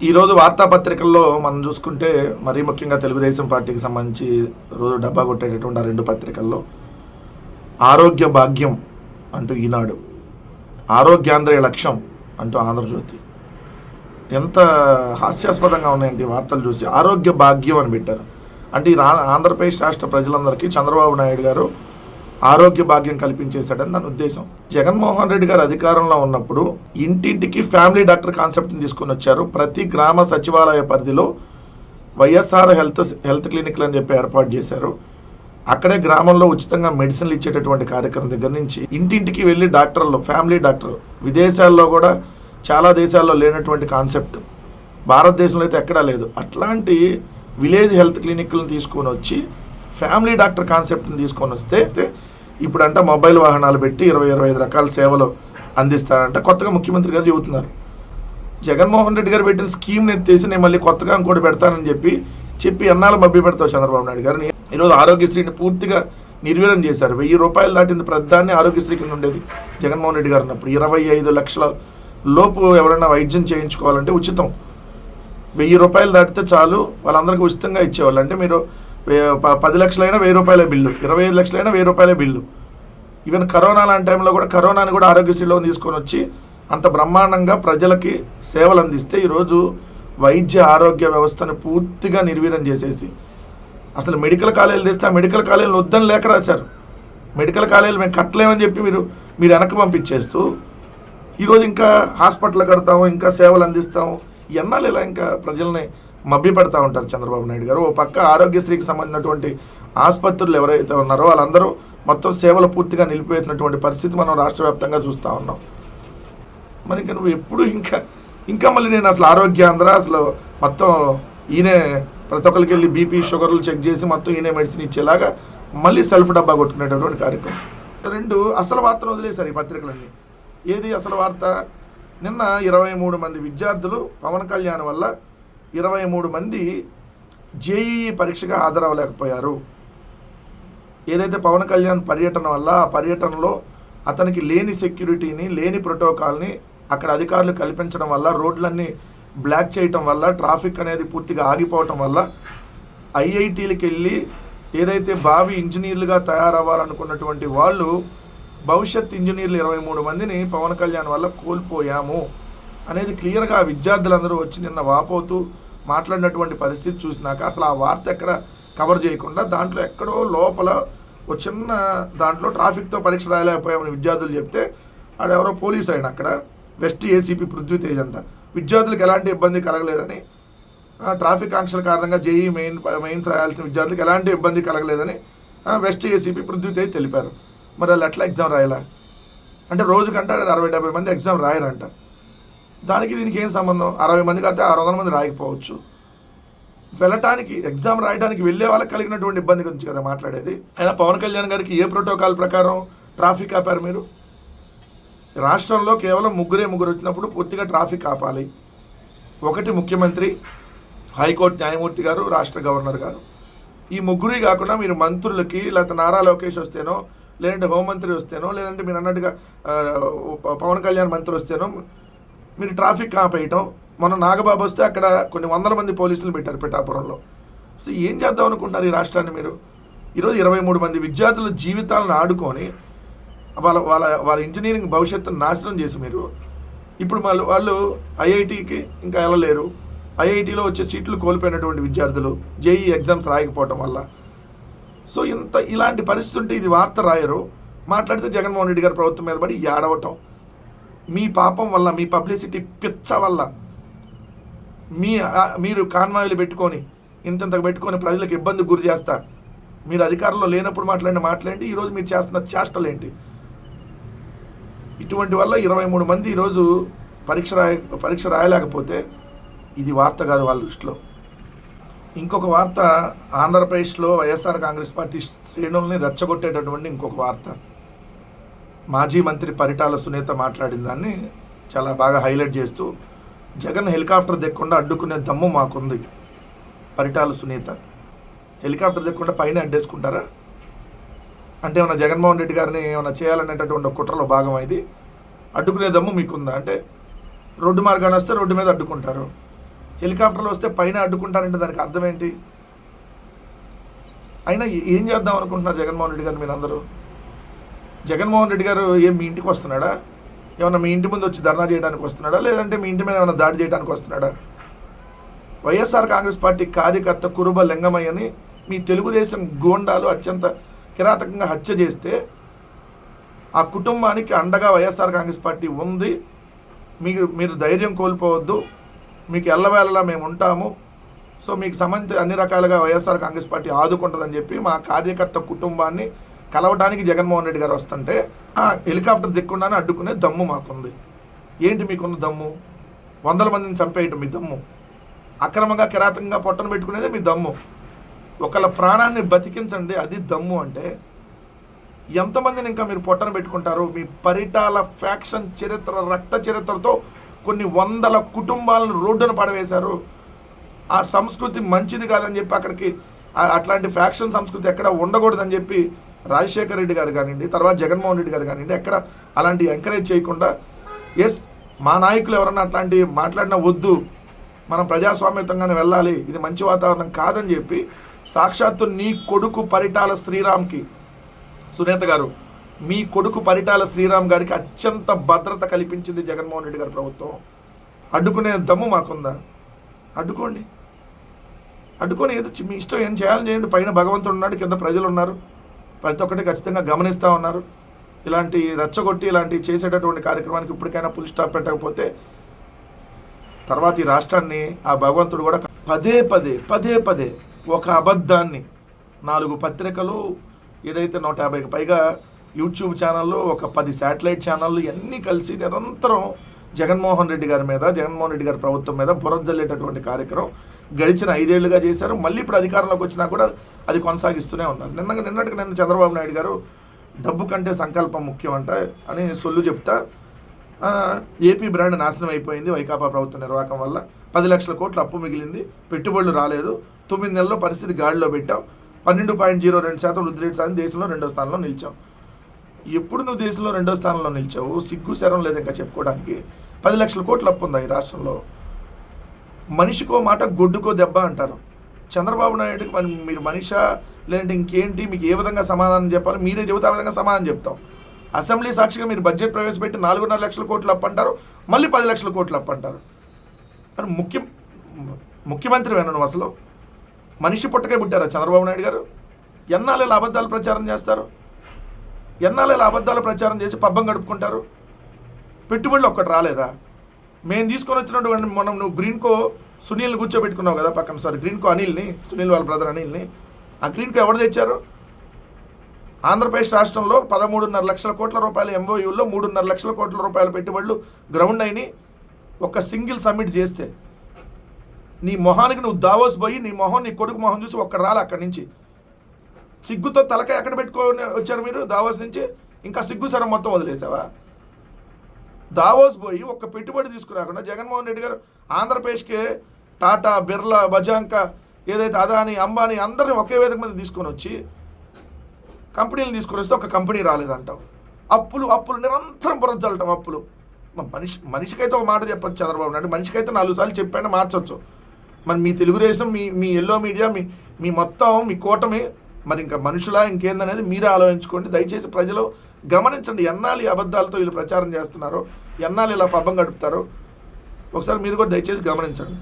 ఈరోజు వార్తాపత్రికల్లో మనం చూసుకుంటే మరీ ముఖ్యంగా తెలుగుదేశం పార్టీకి సంబంధించి రోజు డబ్బా కొట్టేటటువంటి ఆ రెండు పత్రికల్లో ఆరోగ్య భాగ్యం అంటూ ఈనాడు ఆరోగ్యాంధ్రయ లక్ష్యం అంటూ ఆంధ్రజ్యోతి. ఎంత హాస్యాస్పదంగా ఉన్నాయండి వార్తలు చూసి ఆరోగ్య భాగ్యం అని పెట్టారు. అంటే ఈ రా ఆంధ్రప్రదేశ్ రాష్ట్ర ప్రజలందరికీ చంద్రబాబు నాయుడు గారు ఆరోగ్య భాగ్యం కల్పించేశాడని దాని ఉద్దేశం. జగన్మోహన్ రెడ్డి గారు అధికారంలో ఉన్నప్పుడు ఇంటింటికి ఫ్యామిలీ డాక్టర్ కాన్సెప్ట్ని తీసుకొని వచ్చారు. ప్రతి గ్రామ సచివాలయ పరిధిలో వైఎస్ఆర్ హెల్త్ హెల్త్ క్లినిక్లు అని చెప్పి ఏర్పాటు చేశారు. అక్కడే గ్రామంలో ఉచితంగా మెడిసిన్లు ఇచ్చేటటువంటి కార్యక్రమం దగ్గర నుంచి ఇంటింటికి వెళ్ళి డాక్టర్లు ఫ్యామిలీ డాక్టర్ విదేశాల్లో కూడా చాలా దేశాల్లో లేనటువంటి కాన్సెప్ట్. భారతదేశంలో అయితే ఎక్కడా లేదు. అట్లాంటి విలేజ్ హెల్త్ క్లినిక్లను తీసుకొని వచ్చి ఫ్యామిలీ డాక్టర్ కాన్సెప్ట్ని తీసుకొని వస్తే ఇప్పుడంట మొబైల్ వాహనాలు పెట్టి ఇరవై ఇరవై ఐదు రకాల సేవలు అందిస్తారంట. కొత్తగా ముఖ్యమంత్రి గారు చెబుతున్నారు. జగన్మోహన్ రెడ్డి గారు పెట్టిన స్కీమ్ని ఎత్తేసి నేను మళ్ళీ కొత్తగా ఇంకోటి పెడతానని చెప్పి చెప్పి ఎన్నాళ్ళు మబ్బి పెడతావు చంద్రబాబు నాయుడు గారు. ఈరోజు ఆరోగ్యశ్రీని పూర్తిగా నిర్వీర్యం చేశారు. వెయ్యి రూపాయలు దాటింది ప్రధాన్ని ఆరోగ్యశ్రీ కింద ఉండేది జగన్మోహన్ రెడ్డి గారు ఉన్నప్పుడు. ఇరవై ఐదు లక్షల లోపు ఎవరైనా వైద్యం చేయించుకోవాలంటే ఉచితం. వెయ్యి రూపాయలు దాటితే చాలు. వాళ్ళందరికీ ఉచితంగా ఇచ్చేవాళ్ళు. అంటే మీరు పది లక్షలైనా వెయ్యి రూపాయల బిల్లు. ఇరవై ఐదు లక్షలైనా వెయ్యి రూపాయల బిల్లు. ఈవెన్ కరోనా లాంటి టైంలో కూడా కరోనాని కూడా ఆరోగ్యశ్రీలో తీసుకొని వచ్చి అంత బ్రహ్మాండంగా ప్రజలకి సేవలు అందిస్తే ఈరోజు వైద్య ఆరోగ్య వ్యవస్థను పూర్తిగా నిర్వీర్యం చేసేసి అసలు మెడికల్ కాలేజీలు తెస్తే ఆ మెడికల్ కాలేజీలు వద్దని లేఖ రాశారు. మెడికల్ కాలేజీలు మేము కట్టలేమని చెప్పి మీరు మీరు వెనక్కి పంపించేస్తూ ఈరోజు ఇంకా హాస్పిటల్ కడతాము ఇంకా సేవలు అందిస్తాము ఎన్నాళ్ళు ఇలా ఇంకా ప్రజల్ని మభ్యపెడతా ఉంటారు చంద్రబాబు నాయుడు గారు. ఓ పక్క ఆరోగ్యశ్రీకి సంబంధించినటువంటి ఆసుపత్రులు ఎవరైతే ఉన్నారో వాళ్ళందరూ మొత్తం సేవలు పూర్తిగా నిలిపివేసినటువంటి పరిస్థితి మనం రాష్ట్ర వ్యాప్తంగా చూస్తూ ఉన్నాం. మరి ఇంకా నువ్వు ఎప్పుడు ఇంకా ఇంకా మళ్ళీ నేను అసలు ఆరోగ్యాంధ్ర అసలు మొత్తం ఈయనే ప్రతి ఒక్కరికి వెళ్ళి బీపీ షుగర్లు చెక్ చేసి మొత్తం ఈయనే మెడిసిన్ ఇచ్చేలాగా మళ్ళీ సెల్ఫ్ డబ్బా కొట్టుకునేటటువంటి కార్యక్రమం. రెండు అసలు వార్తను వదిలేశారు ఈ పత్రికలన్నీ. ఏది అసలు వార్త? నిన్న ఇరవై మూడు మంది విద్యార్థులు పవన్ కళ్యాణ్ వల్ల ఇరవై మూడు మంది జేఈఈ పరీక్షగా హాజరవ్వలేకపోయారు. ఏదైతే పవన్ కళ్యాణ్ పర్యటన వల్ల ఆ పర్యటనలో అతనికి లేని సెక్యూరిటీని లేని ప్రోటోకాల్ని అక్కడ అధికారులు కల్పించడం వల్ల రోడ్లన్నీ బ్లాక్ చేయటం వల్ల ట్రాఫిక్ అనేది పూర్తిగా ఆగిపోవటం వల్ల ఐఐటీలకు వెళ్ళి ఏదైతే భావి ఇంజనీర్లుగా తయారవ్వాలనుకున్నటువంటి వాళ్ళు భవిష్యత్ ఇంజనీర్లు ఇరవై మూడు మందిని పవన్ కళ్యాణ్ వల్ల కోల్పోయాము. అనేది క్లియర్గా విద్యార్థులందరూ వచ్చి నిన్న వాపోతూ మాట్లాడినటువంటి పరిస్థితి చూసినాక అసలు ఆ వార్త ఎక్కడ కవర్ చేయకుండా దాంట్లో ఎక్కడో లోపల ఒక చిన్న దాంట్లో ట్రాఫిక్తో పరీక్ష రాయలేకపోయామని విద్యార్థులు చెప్తే ఆడెవరో పోలీస్ ఆయన అక్కడ వెస్ట్ ఏసీపీ పృథ్వీతేజ్ అంట. విద్యార్థులకు ఎలాంటి ఇబ్బంది కలగలేదని ట్రాఫిక్ ఆంక్షల కారణంగా జేఈ మెయిన్ మెయిన్స్ రాయాల్సిన విద్యార్థులకు ఎలాంటి ఇబ్బంది కలగలేదని వెస్ట్ ఏసీపీ పృథ్వీతేజ్ తెలిపారు. మరి వాళ్ళు ఎట్లా ఎగ్జామ్ రాయాలా? అంటే రోజుకంటే అరవై డెబ్బై మంది ఎగ్జామ్ రాయరంట. దానికి దీనికి ఏం సంబంధం? అరవై మంది కాకపోతే ఆరు వందల మంది రాయకపోవచ్చు. వెళ్ళటానికి ఎగ్జామ్ రాయడానికి వెళ్ళే వాళ్ళకి కలిగినటువంటి ఇబ్బంది గురించి కదా మాట్లాడేది. అయినా పవన్ కళ్యాణ్ గారికి ఏ ప్రోటోకాల్ ప్రకారం ట్రాఫిక్ ఆపారు మీరు? రాష్ట్రంలో కేవలం ముగ్గురే ముగ్గురు వచ్చినప్పుడు పూర్తిగా ట్రాఫిక్ ఆపాలి. ఒకటి ముఖ్యమంత్రి హైకోర్టు న్యాయమూర్తి గారు రాష్ట్ర గవర్నర్ గారు. ఈ ముగ్గురి కాకుండా మీరు మంత్రులకి లేకపోతే నారా లోకేష్ వస్తేనో లేదంటే హోంమంత్రి వస్తేనో లేదంటే మీరు అన్నట్టుగా పవన్ కళ్యాణ్ మంత్రి వస్తేనో మీరు ట్రాఫిక్ ఆపేయటం. మన నాగబాబు వస్తే అక్కడ కొన్ని వందల మంది పోలీసులు పెట్టారు పిఠాపురంలో. సో ఏం చేద్దాం అనుకుంటున్నారు ఈ రాష్ట్రాన్ని మీరు? ఈరోజు ఇరవై మూడు మంది విద్యార్థుల జీవితాలను ఆడుకొని వాళ్ళ వాళ్ళ వాళ్ళ ఇంజనీరింగ్ భవిష్యత్తును నాశనం చేసి మీరు. ఇప్పుడు వాళ్ళు వాళ్ళు ఐఐటికి ఇంకా వెళ్ళలేరు. ఐఐటిలో వచ్చే సీట్లు కోల్పోయినటువంటి విద్యార్థులు జేఈ ఎగ్జామ్స్ రాయకపోవటం వల్ల. సో ఇంత ఇలాంటి పరిస్థితి ఉంటే ఇది వార్త రాయరు. మాట్లాడితే జగన్మోహన్ రెడ్డి గారి ప్రభుత్వం మీద పడి ఏడవటం. మీ పాపం వల్ల మీ పబ్లిసిటీ పిచ్చ వల్ల మీ మీరు కాన్వాయిలు పెట్టుకొని ఇంతంత పెట్టుకొని ప్రజలకు ఇబ్బంది గురి చేస్తా. మీరు అధికారంలో లేనప్పుడు మాట్లాడిన మాట్లాడి ఈరోజు మీరు చేస్తున్న చేష్టలు ఏంటి ఇటువంటి వల్ల ఇరవై మూడు మంది ఈరోజు పరీక్ష రాయ పరీక్ష రాయలేకపోతే ఇది వార్త కాదు వాళ్ళ దృష్టిలో. ఇంకొక వార్త ఆంధ్రప్రదేశ్లో వైఎస్ఆర్ కాంగ్రెస్ పార్టీ శ్రేణుల్ని రెచ్చగొట్టేటటువంటి ఇంకొక వార్త. మాజీ మంత్రి పరిటాల సునీత మాట్లాడిన దాన్ని చాలా బాగా హైలైట్ చేస్తూ జగన్ హెలికాప్టర్ దిక్కుండా అడ్డుకునే దమ్ము మాకుంది పరిటాల సునీత. హెలికాప్టర్ దిక్కుండా పైన అడ్డేసుకుంటారా? అంటే ఏమైనా జగన్మోహన్ రెడ్డి గారిని ఏమైనా చేయాలనేటటువంటి కుట్రలో భాగం ఇది. అడ్డుకునే దమ్ము మీకుందా? అంటే రోడ్డు మార్గాన్ని వస్తే రోడ్డు మీద అడ్డుకుంటారు. హెలికాప్టర్లు వస్తే పైన అడ్డుకుంటారంటే దానికి అర్థం ఏంటి? అయినా ఏం చేద్దాం అనుకుంటున్నారు జగన్మోహన్ రెడ్డి గారు మీరందరూ? జగన్మోహన్ రెడ్డి గారు ఏం మీ ఇంటికి వస్తున్నాడా? ఏమన్నా మీ ఇంటి ముందు వచ్చి ధర్నా చేయడానికి వస్తున్నాడా? లేదంటే మీ ఇంటి మీద ఏమైనా దాడి చేయడానికి వస్తున్నాడా? వైఎస్ఆర్ కాంగ్రెస్ పార్టీ కార్యకర్త కురుబ లింగమయ్యని మీ తెలుగుదేశం గోండాలు అత్యంత కిరాతకంగా హత్య చేస్తే ఆ కుటుంబానికి అండగా వైఎస్ఆర్ కాంగ్రెస్ పార్టీ ఉంది. మీకు మీరు ధైర్యం కోల్పోవద్దు. మీకు ఎల్లవేళలా మేము ఉంటాము. సో మీకు సంబంధించి అన్ని రకాలుగా వైఎస్ఆర్ కాంగ్రెస్ పార్టీ ఆదుకుంటుందని చెప్పి మా కార్యకర్త కుటుంబాన్ని కలవడానికి జగన్మోహన్ రెడ్డి గారు వస్తుంటే హెలికాప్టర్ దిక్కుండానే అడ్డుకునే దమ్ము మాకుంది. ఏంటి మీకున్న దమ్ము? వందల మందిని చంపేయటం మీ దమ్ము? అక్రమంగా కిరాతకంగా పొట్టను పెట్టుకునేది మీ దమ్ము? ఒకళ్ళ ప్రాణాన్ని బతికించండి అది దమ్ము అంటే ఎంతమందిని ఇంకా మీరు పొట్టను పెట్టుకుంటారు? మీ పరిటాల ఫ్యాక్షన్ చరిత్ర రక్త చరిత్రతో కొన్ని వందల కుటుంబాలను రోడ్డున పడవేశారు. ఆ సంస్కృతి మంచిది కాదని చెప్పి అక్కడికి అట్లాంటి ఫ్యాక్షన్ సంస్కృతి ఎక్కడ ఉండకూడదని చెప్పి రాజశేఖర రెడ్డి గారు కానివ్వండి తర్వాత జగన్మోహన్ రెడ్డి గారు కానివ్వండి ఎక్కడ అలాంటి ఎంకరేజ్ చేయకుండా ఎస్ మా నాయకులు ఎవరన్నా అట్లాంటి మాట్లాడినా వద్దు మనం ప్రజాస్వామ్యతంగానే వెళ్ళాలి ఇది మంచి వాతావరణం కాదని చెప్పి సాక్షాత్తు నీ కొడుకు పరిటాల శ్రీరామ్కి సునేత గారు మీ కొడుకు పరిటాల శ్రీరామ్ గారికి అత్యంత భద్రత కల్పించింది జగన్మోహన్ రెడ్డి గారి ప్రభుత్వం. అడ్డుకునే దమ్ము మాకుందా? అడ్డుకోండి. అడ్డుకొని ఏదో మీ ఇష్టం ఏం చేయాలని చేయండి. పైన భగవంతుడు ఉన్నాడు కింద ప్రజలు ఉన్నారు. ప్రతి ఒక్కటి ఖచ్చితంగా గమనిస్తూ ఉన్నారు. ఇలాంటి రెచ్చగొట్టి ఇలాంటి చేసేటటువంటి కార్యక్రమానికి ఇప్పటికైనా పులి స్టాప్ పెట్టకపోతే తర్వాత ఈ రాష్ట్రాన్ని ఆ భగవంతుడు కూడా పదే పదే పదే పదే ఒక అబద్ధాన్ని నాలుగు పత్రికలు ఏదైతే నూట యాభైకి పైగా యూట్యూబ్ ఛానళ్ళు ఒక పది శాటిలైట్ ఛానళ్ళు ఇవన్నీ కలిసి నిరంతరం జగన్మోహన్ రెడ్డి గారి మీద జగన్మోహన్ రెడ్డి గారి ప్రభుత్వం మీద బురద జల్లేటటువంటి కార్యక్రమం గడిచిన ఐదేళ్ళుగా చేశారు. మళ్ళీ ఇప్పుడు అధికారంలోకి వచ్చినా కూడా అది కొనసాగిస్తూనే ఉన్నారు. నిన్న నిన్నటికి నిన్న చంద్రబాబు నాయుడు గారు డబ్బు కంటే సంకల్పం ముఖ్యం అంట అని సొల్లు చెప్తా ఏపీ బ్రాండ్ నాశనం అయిపోయింది వైకాపా ప్రభుత్వ నిర్వాహకం వల్ల. పది లక్షల కోట్లు అప్పు మిగిలింది పెట్టుబడులు రాలేదు. తొమ్మిది నెలల్లో పరిస్థితి గాడిలో పెట్టావు. పన్నెండు పాయింట్ జీరో రెండు శాతం వృద్ధి రేటు సాధించి దేశంలో రెండో స్థానంలో నిలిచావు. ఎప్పుడు నువ్వు దేశంలో రెండో స్థానంలో నిలిచావు? సిగ్గు శరం లేదు ఇంకా చెప్పుకోవడానికి. పది లక్షల కోట్లు అప్పు ఉందా ఈ రాష్ట్రంలో? మనిషికో మాట గొడ్డుకో దెబ్బ అంటారు. చంద్రబాబు నాయుడుకి మీరు మనిష? లేదంటే ఇంకేంటి? మీకు ఏ విధంగా సమాధానం చెప్పాలి? మీరే చెబితే ఆ విధంగా సమాధానం చెప్తాం. అసెంబ్లీ సాక్షిగా మీరు బడ్జెట్ ప్రవేశపెట్టి నాలుగున్నర లక్షల కోట్లు అప్పంటారు మళ్ళీ పది లక్షల కోట్లు అప్పంటారు అని ముఖ్య ముఖ్యమంత్రి వేను నువ్వు అసలు? మనిషి పుట్టకే పుట్టారా చంద్రబాబు నాయుడు గారు? ఎన్నాళ్ళు ఇలా అబద్ధాలు ప్రచారం చేస్తారు? ఎన్నాళ్ళు ఇలా అబద్ధాలు ప్రచారం చేసి పబ్బం గడుపుకుంటారు? పెట్టుబడులు ఒక్కటి రాలేదా? మేము తీసుకొని వచ్చినటువంటి మనం నువ్వు గ్రీన్కో సునీల్ని కూర్చోబెట్టుకున్నావు కదా పక్కన సారీ గ్రీన్కో అనిల్ని సునీల్ వాళ్ళ బ్రదర్ అనిల్ని. ఆ గ్రీన్కో ఎవరు తెచ్చారు? ఆంధ్రప్రదేశ్ రాష్ట్రంలో పదమూడున్నర లక్షల కోట్ల రూపాయల ఎంఓయూలో మూడున్నర లక్షల కోట్ల రూపాయల పెట్టుబడులు గ్రౌండ్ అయిని ఒక సింగిల్ సబ్మిట్ చేస్తే నీ మొహానికి నువ్వు దావోస్ పోయి నీ మొహం నీ కొడుకు మొహం చూసి ఒక్క రాలి అక్కడి నుంచి. సిగ్గుతో తలకాయ ఎక్కడ పెట్టుకొని వచ్చారు మీరు దావోస్ నుంచి. ఇంకా సిగ్గు సరం మొత్తం వదిలేసావా? దావోస్ పోయి ఒక్క పెట్టుబడి తీసుకురాకుండా జగన్మోహన్ రెడ్డి గారు ఆంధ్రప్రదేశ్కే టాటా బిర్లా బజాంక ఏదైతే అదాని అంబానీ అందరిని ఒకే వేదిక మీద తీసుకొని వచ్చి కంపెనీలు తీసుకొని వస్తే ఒక కంపెనీ రాలేదంటావు. అప్పులు అప్పులు నిరంతరం బురజల్లటం అప్పులు. మనిషి మనిషికైతే ఒక మాట చెప్పొచ్చు చంద్రబాబు నాయుడు. మనిషికైతే నాలుగు సార్లు చెప్పైనా మార్చవచ్చు మరి మీ తెలుగుదేశం మీ మీ ఎల్లో మీడియా మీ మీ మొత్తం మీ కూటమి మరి ఇంకా మనుషులా ఇంకేందనేది మీరే ఆలోచించుకోండి. దయచేసి ప్రజలు గమనించండి ఎన్నాళ్ళు ఈ అబద్ధాలతో వీళ్ళు ప్రచారం చేస్తున్నారో ఎన్నాళ్ళు ఇలా పబ్బం గడుపుతారో. ఒకసారి మీరు కూడా దయచేసి గమనించండి.